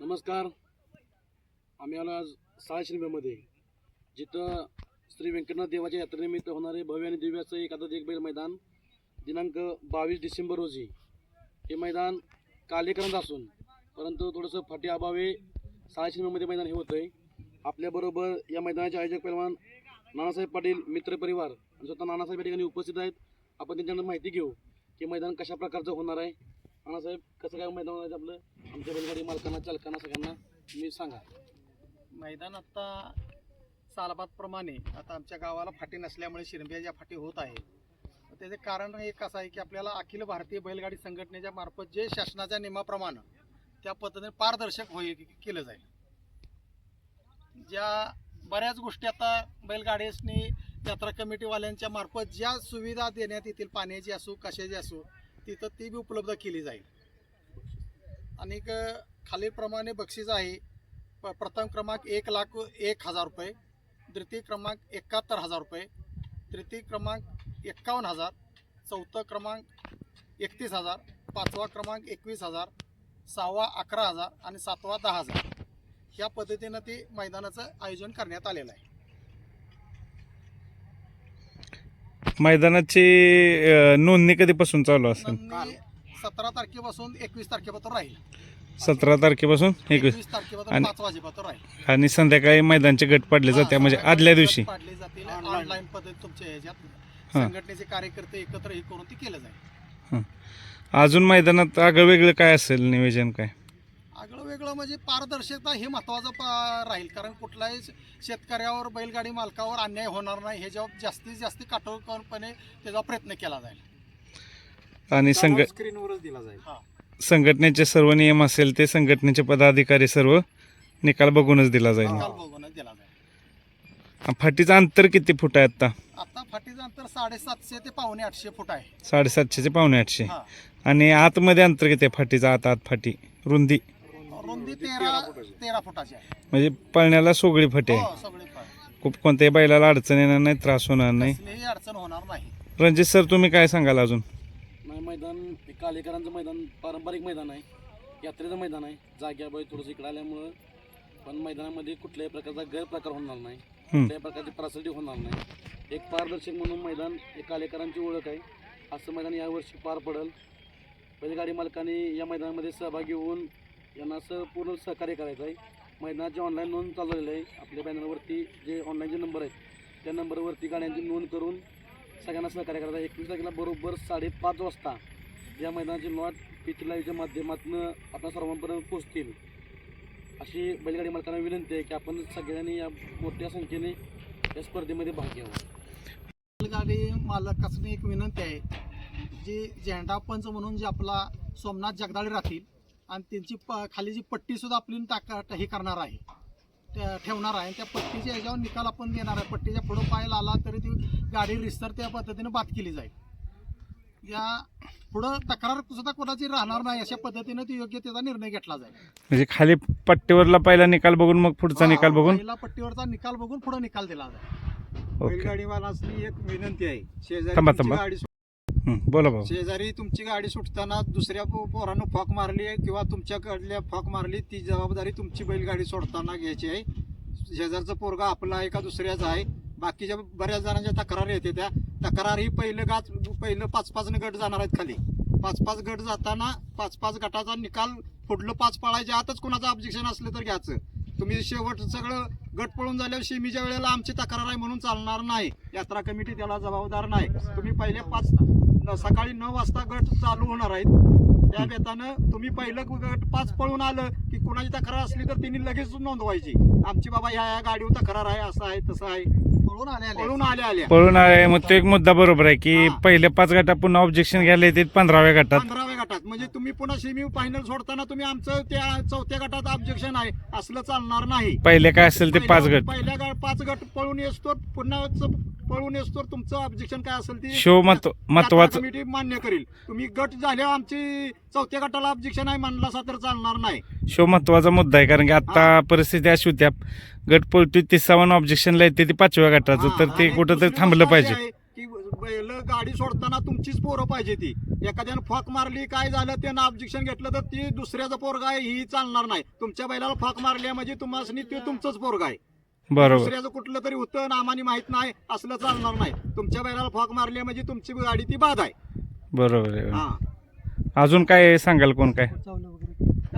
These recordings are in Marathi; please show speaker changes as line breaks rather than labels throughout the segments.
नमस्कार. आम्ही आलो आज सहा शिल्ब्यामध्ये जिथं श्री व्यंकटनाथ देवाच्या यात्रेनिमित्त होणारे भव्य आणि दिव्याचं एखादं एक बैल मैदान दिनांक बावीस डिसेंबर रोजी. हे मैदान कालेकरंद असून परंतु थोडंसं फाटी अभावे सहा शिल्ब्यामध्ये मैदान हे होतं आहे आपल्याबरोबर या मैदानाचे आयोजक पैलवान नानासाहेब पाटील मित्रपरिवार आणि स्वतः नानासाहेब या ठिकाणी उपस्थित आहेत. आपण त्यांच्याकडून माहिती घेऊ की मैदान कशा प्रकारचं होणार आहे. नानासाहेब कसं काय मैदान होणार आपलं? आमच्या बैलगाडी मालकांना चालकांना सगळ्यांना तुम्ही सांगा.
मैदान आत्ता सालाबादप्रमाणे आता आमच्या गावाला फाटी नसल्यामुळे शिरंबिया ज्या फाटी होत आहे. त्याचे कारण एक असं आहे की आपल्याला अखिल भारतीय बैलगाडी संघटनेच्या मार्फत जे शासनाच्या नियमाप्रमाणे त्या पद्धतीने पारदर्शक होईल केलं जाईल. ज्या बऱ्याच गोष्टी आता बैलगाडीसनी यात्रा कमिटीवाल्यांच्या मार्फत ज्या सुविधा देण्यात येतील पाण्याची असो कशाची असो तिथं ती बी उपलब्ध केली जाईल. आणि खालीलप्रमाणे बक्षीस आहे. प- प्रथम क्रमांक एक लाख एक हजार रुपये. द्वितीय क्रमांक एकाहत्तर हजार रुपये. तृतीय क्रमांक एक्कावन्न हजार. चौथा क्रमांक एकतीस हजार. पाचवा क्रमांक एकवीस हजार. सहावा अकरा हजार. आणि सातवा दहा हजार. ह्या पद्धतीनं ते मैदानाचं आयोजन करण्यात आलेलं आहे.
मैदानाची अ, नोंदणी कधीपासून चालू असेल?
नोंदणी सतरा तारखेपासून एकवीस तारखेपर्यंत राहील.
सतरा तारखेपासून एकवीस.
एकवीस तारखेपर्यंत
आणि-
पाच वाजेपर्यंत राहील.
आणि संध्याकाळी मैदानचे गट पाडले जाते म्हणजे आदल्या दिवशी.
पाडले जातील. ऑनलाईन पद्धत तुमच्या ह्याच्यात.
हां.
संघटनेचे कार्यकर्ते एकत्र हे करून ते केलं जाईल.
अजून मैदानात आगळं वेगळं काय असेल? नियोजन काय?
वेगळं म्हणजे पारदर्शकता हे महत्त्वाचं पा राहील. कारण कुठल्याही शेतकऱ्यावर बैलगाडी मालकावर अन्याय होणार नाही. ह्याच्यावर जास्तीत जास्त काटेकोरपणे त्याचा प्रयत्न केला जाईल.
आणि संघ
स्क्रीनवरच दिला जाईल.
संघटनेचे सर्व नियम असेल ते संघटनेचे पदाधिकारी सर्व निकाल बघूनच दिला जाईल.
निकाल बघूनच दिला जाईल.
फाटीचं अंतर किती फूट आहे आता
आता फाटीचं अंतर साडेसातशे ते पावणे आठशे फूट आहे.
साडेसातशे ते पावणे आठशे.
हा.
आणि आतमध्ये अंतर किती आहे फाटीचं? आत आत फाटी रुंदी?
रुंदी तेरा तेरा फुटाची. आहे.
म्हणजे पळण्याला सोगळी फाटी.
हो सगळे.
खूप कोणत्याही बैलाला अडचण येणार नाही त्रास होणार नाही.
कसलीही अडचण होणार नाही.
रणजित सर तुम्ही काय सांगाल अजून?
नाही मैदान हे कालेकरांचं मैदान पारंपरिक मैदान आहे. यात्रेचं मैदान आहे. जाग्याबाई थोडंसं इकडं आल्यामुळं पण मैदानामध्ये कुठल्याही प्रकारचा गैरप्रकार होणार नाही. कुठल्याही प्रकारची प्रासडी होणार नाही. एक पारदर्शक म्हणून मैदान हे कालेकरांची ओळख आहे. असं मैदान यावर्षी पार पडेल. बैलगाडी मालकांनी या मैदानामध्ये सहभागी होऊन यांना असं पूर्ण सहकार्य करायचं आहे. मैदानाची ऑनलाईन नोंद चालवलेली आहे आपल्या बॅनरवरती जे ऑनलाईन जे नंबर आहेत त्या नंबरवरती गाड्यांची नोंद करून सगळ्यांना सहकार्य करायचं आहे. एकवीस तारखेला बरोबर साडेपाच वाजता या मैदानाची लॉट पिच लाईव्हच्या माध्यमातून आपल्या सर्वांपर्यंत पोहोचतील. अशी बैलगाडी मालकांना विनंती आहे की आपण सगळ्यांनी या मोठ्या संख्येने या स्पर्धेमध्ये भाग घ्यावा.
बैलगाडी मालकासनी एक विनंती आहे जी झेंडा पंच म्हणून जे आपला सोमनाथ जगदाळे राहतील आणि त्यांची प खाली जी पट्टी सुद्धा आपली टाका हे करणार आहे. त्या ठेवणार आहे. आणि त्या पट्टीच्या ह्याच्यावर निकाल आपण देणार आहे. पट्टीच्या पुढं पाय आला तरी ती गाडी रिस्तर त्या पद्धतीने बाद केली जाईल. या पुढं तक्रार सुद्धा कोणाची राहणार नाही अशा पद्धतीने ती योग्य त्याचा निर्णय घेतला जाईल.
म्हणजे खाली पट्टीवरला पहिला निकाल बघून मग पुढचा निकाल बघून?
पहिला पट्टीवरचा निकाल बघून पुढे निकाल दिला जाईल.
ओके.
बैलगाडीवालासनी एक विनंती आहे. शेजारी
थांबा,
तुमची
थांबा.
गाडी
बोला भाऊ
शेजारी तुमची गाडी सुटताना दुसऱ्या पो- पोरानं फॉक मारली आहे किंवा तुमच्याकडल्या फॉक मारली ती जबाबदारी तुमची बैलगाडी सोडताना घ्यायची आहे. शेजारचं पोरगा आपला आहे का दुसऱ्याचा आहे? बाकीच्या बऱ्याच जणांच्या तक्रार येते त्या. तक्रार ही पहिलं गाच पहिलं पाच पाच गट जाणार आहेत खाली. पाच पाच गट जाताना पाच पाच गटाचा निकाल पुढलं पाच पळायच्या आतच कुणाचं ऑब्जेक्शन असलं तर घ्यायचं. तुम्ही शेवट सगळं गट पळून झाल्यावर शेमीच्या वेळेला आमची तक्रार आहे म्हणून चालणार नाही. यात्रा कमिटी त्याला जबाबदार नाही. तुम्ही पहिले पाच सकाळी नऊ वाजता गट चालू होणार आहेत. त्या बेतानं तुम्ही पहिलं गट पाच पळून आलं की कुणाची तक्रार असली तर तिने लगेच नोंदवायची. आमची बाबा ह्या ह्या गाडीवर तक्रार आहे असं आहे तसं आहे.
पळून आले आले
पळून
आले मग तो एक मुद्दा बरोबर आहे की
हा.
पहिल्या पाच गटात पुन्हा ऑब्जेक्शन घ्यायला येते पंधराव्या गटात.
पंधराव्या गटात. म्हणजे तुम्ही पुन्हा सेमी फायनल सोडताना तुम्ही आमचं त्या चौथ्या गटात ऑब्जेक्शन आहे. असलं चालणार नाही.
पहिले काय असेल ते पाच गट.
पहिल्या गा- पाच गट पळून येसतोर पुन्हा च- पळून येसतोर तुमचं ऑब्जेक्शन काय असेल ते
शो महत्त्व महत्वाचं
कमिटी मान्य करेल. तुम्ही गट झाल्यावर आमची चौथ्या गटाला ऑब्जेक्शन आहे म्हणला तर चालणार नाही.
शो महत्त्वाचा मुद्दा आहे कारण की आता परिस्थिती अशी होती गट पळतोय तिसावन्न ऑब्जेक्शनला येते ती पाचव्या गटाचं तर ते कुठंतरी थांबलं पाहिजे.
की बैल गाडी सोडताना तुमचीच पोरं पाहिजे ती. एखाद्यानं फॉक मारली काय झालं त्यानं ऑब्जेक्शन घेतलं तर ती दुसऱ्याचं पोरगा आहे ही चालणार नाही. तुमच्या बैलाला फॉक मारली म्हणजे तुम्हाला ते तुमचंच पोरगा आहे.
बरोबर.
दुसऱ्याचं कुठलं तरी होतं नामानी माहीत नाही असलं चालणार नाही. तुमच्या बैलाला फॉक मारली म्हणजे तुमची गाडी ती बाद आहे.
बरोबर आहे.
हा.
अजून काय सांगाल कोण काय?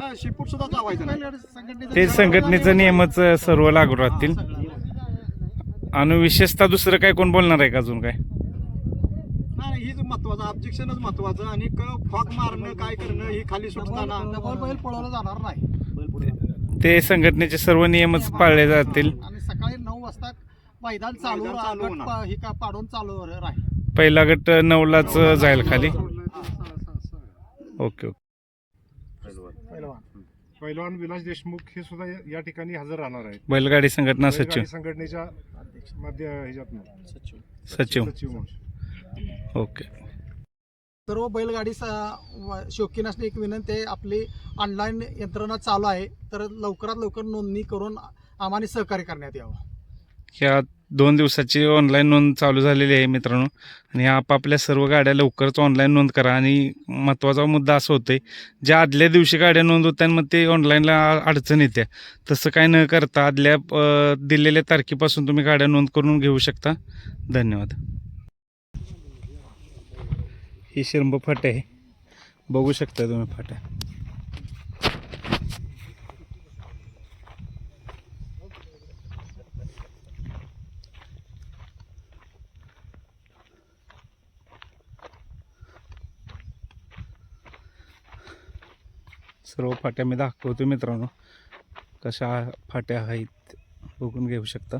हा, शिपूट सुद्धा नाही.
ते संघटनेचं नियमच सर्व लागू राहतील. आणि विशेषतः दुसरं काय कोण बोलणार आहे का अजून काय?
नाही हीच महत्वाचं ऑब्जेक्शनच महत्वाचं आणि फॉक मारणं काय करणं ही खाली सुटताना.
डबल बैल पळवला जाणार नाही.
ते संघटनेचे सर्व नियमच पाळले जातील.
आणि सकाळी नऊ वाजता मैदान चालू ही का पाडून चालू राहील.
पहिला गट नऊलाच जाईल खाली. Okay okay.
पैलवान विलास देशमुख हे सुद्धा या- या ठिकाणी हजर राहणार आहेत.
बैलगाडी संघटना सचिव.
बैलगाडी संघटनेच्या मध्ये ह्याच्यातनं.
सचिव.
सचिव. म्हणून
ओके.
सर्व बैलगाडी स- व- शौकीन असणे एक विनंती आहे आपली ऑनलाईन यंत्रणा चालू आहे तर लवकरात लवकर नोंदणी करून आम्हाला सहकार्य करण्यात यावं.
ह्या दोन दिवसाची ऑनलाईन नोंद चालू झालेली आहे मित्रांनो. आणि आपापल्या सर्व गाड्या लवकरच ऑनलाईन नोंद करा. आणि महत्त्वाचा मुद्दा असं आहे ज्या आदल्या दिवशी गाड्या नोंद होत्या मग ते ऑनलाईनला अडचण येते. तसं काय न करता आदल्या दिलेल्या तारखेपासून तुम्ही गाड्या नोंद करून घेऊ शकता. धन्यवाद. ही शिरंब फाटे आहे. बघू शकता तुम्ही फाट्या. सर्व फाट्या मी दाखवतो मित्रांनो. कशा फाट्या आहेत बघून घेऊ शकता.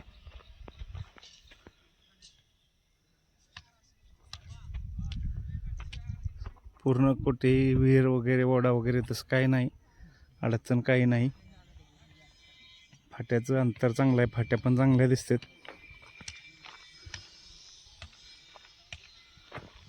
पूर्ण कुठे विहीर वगैरे वडा वगैरे तसं काही नाही. अडचण काही नाही. फाट्याचं अंतर चांगलं आहे. फाट्या पण चांगल्या दिसतात.